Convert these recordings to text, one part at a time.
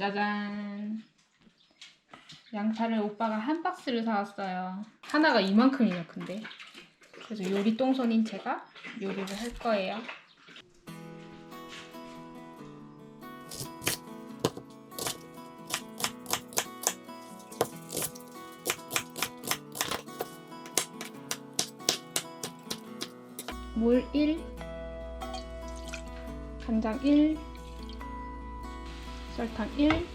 짜잔. 양파를 오빠가 한 박스를 사왔어요. 하나가 이만큼이나 큰데. 그래서 요리 똥손인 제가 요리를 할 거예요. 물 1, 간장 1, 설탕 1,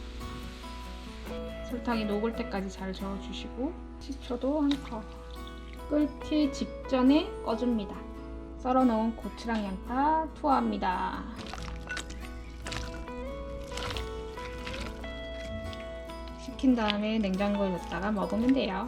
설탕이 녹을 때까지 잘 저어주시고 식초도 한 컵. 끓기 직전에 꺼줍니다. 썰어놓은 고추랑 양파 투하합니다. 식힌 다음에 냉장고에 넣다가 먹으면 돼요.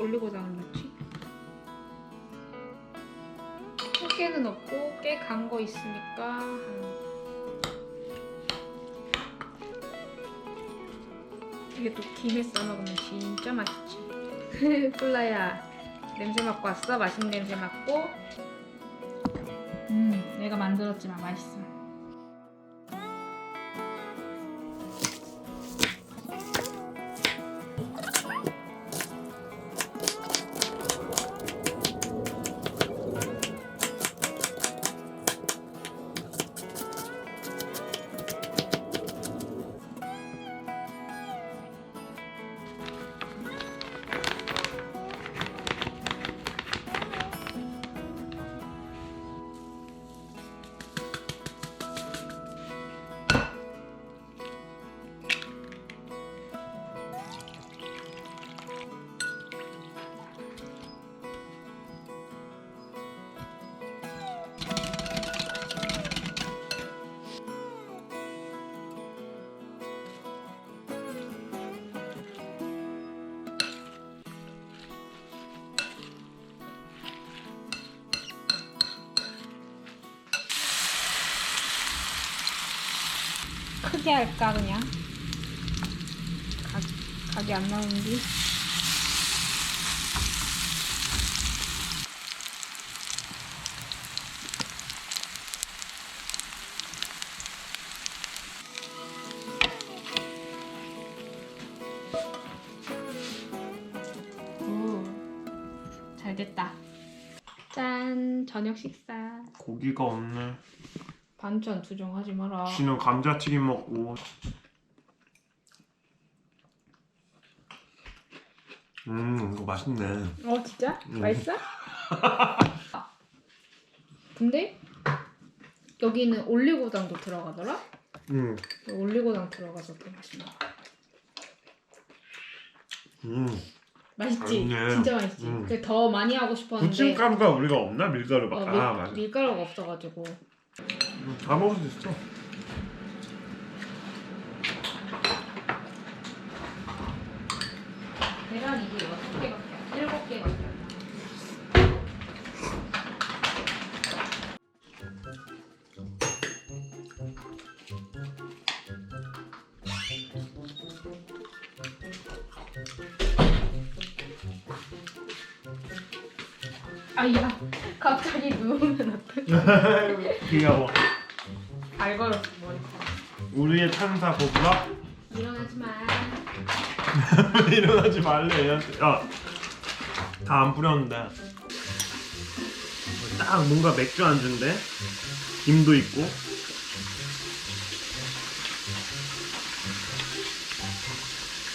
올리고당을 넣지? 깨는 없고 깨 간 거 있으니까 한- 이게 또 김에 싸 먹으면 진짜 맛있지. 콜라야 냄새 맡고 왔어? 맛있는 냄새 맡고. 음, 내가 만들었지만 맛있어. 크게 할까 그냥? 각, 각이 안 나오는데 오, 잘 됐다 짠 저녁 식사 고기가 없네. 반찬 투정하지 마라 지는 감자튀김 먹고. 음 이거 맛있네. 어 진짜? 음. 맛있어? 근데 여기는 올리고당도 들어가더라? 음, 올리고당 들어가서 더 맛있나 봐. 음. 맛있지? 맛있네. 진짜 맛있지? 음. 근데 더 많이 하고 싶었는데 부침가루가 우리가 없나 밀가루가? 어, 아 맞아. 밀가루가 없어가지고 음, 다 먹을 수 있어. 계란 이게 여섯 개밖에 안 일곱 개밖에 안 아야 갑자기 누우면 어떡해 귀여워. 발 걸었어 머리카락 우리의 찬사 보브라 일어나지 마 일어나지 말래 얘한테. 야, 다 안 뿌렸는데. 딱 뭔가 맥주 안주인데 김도 있고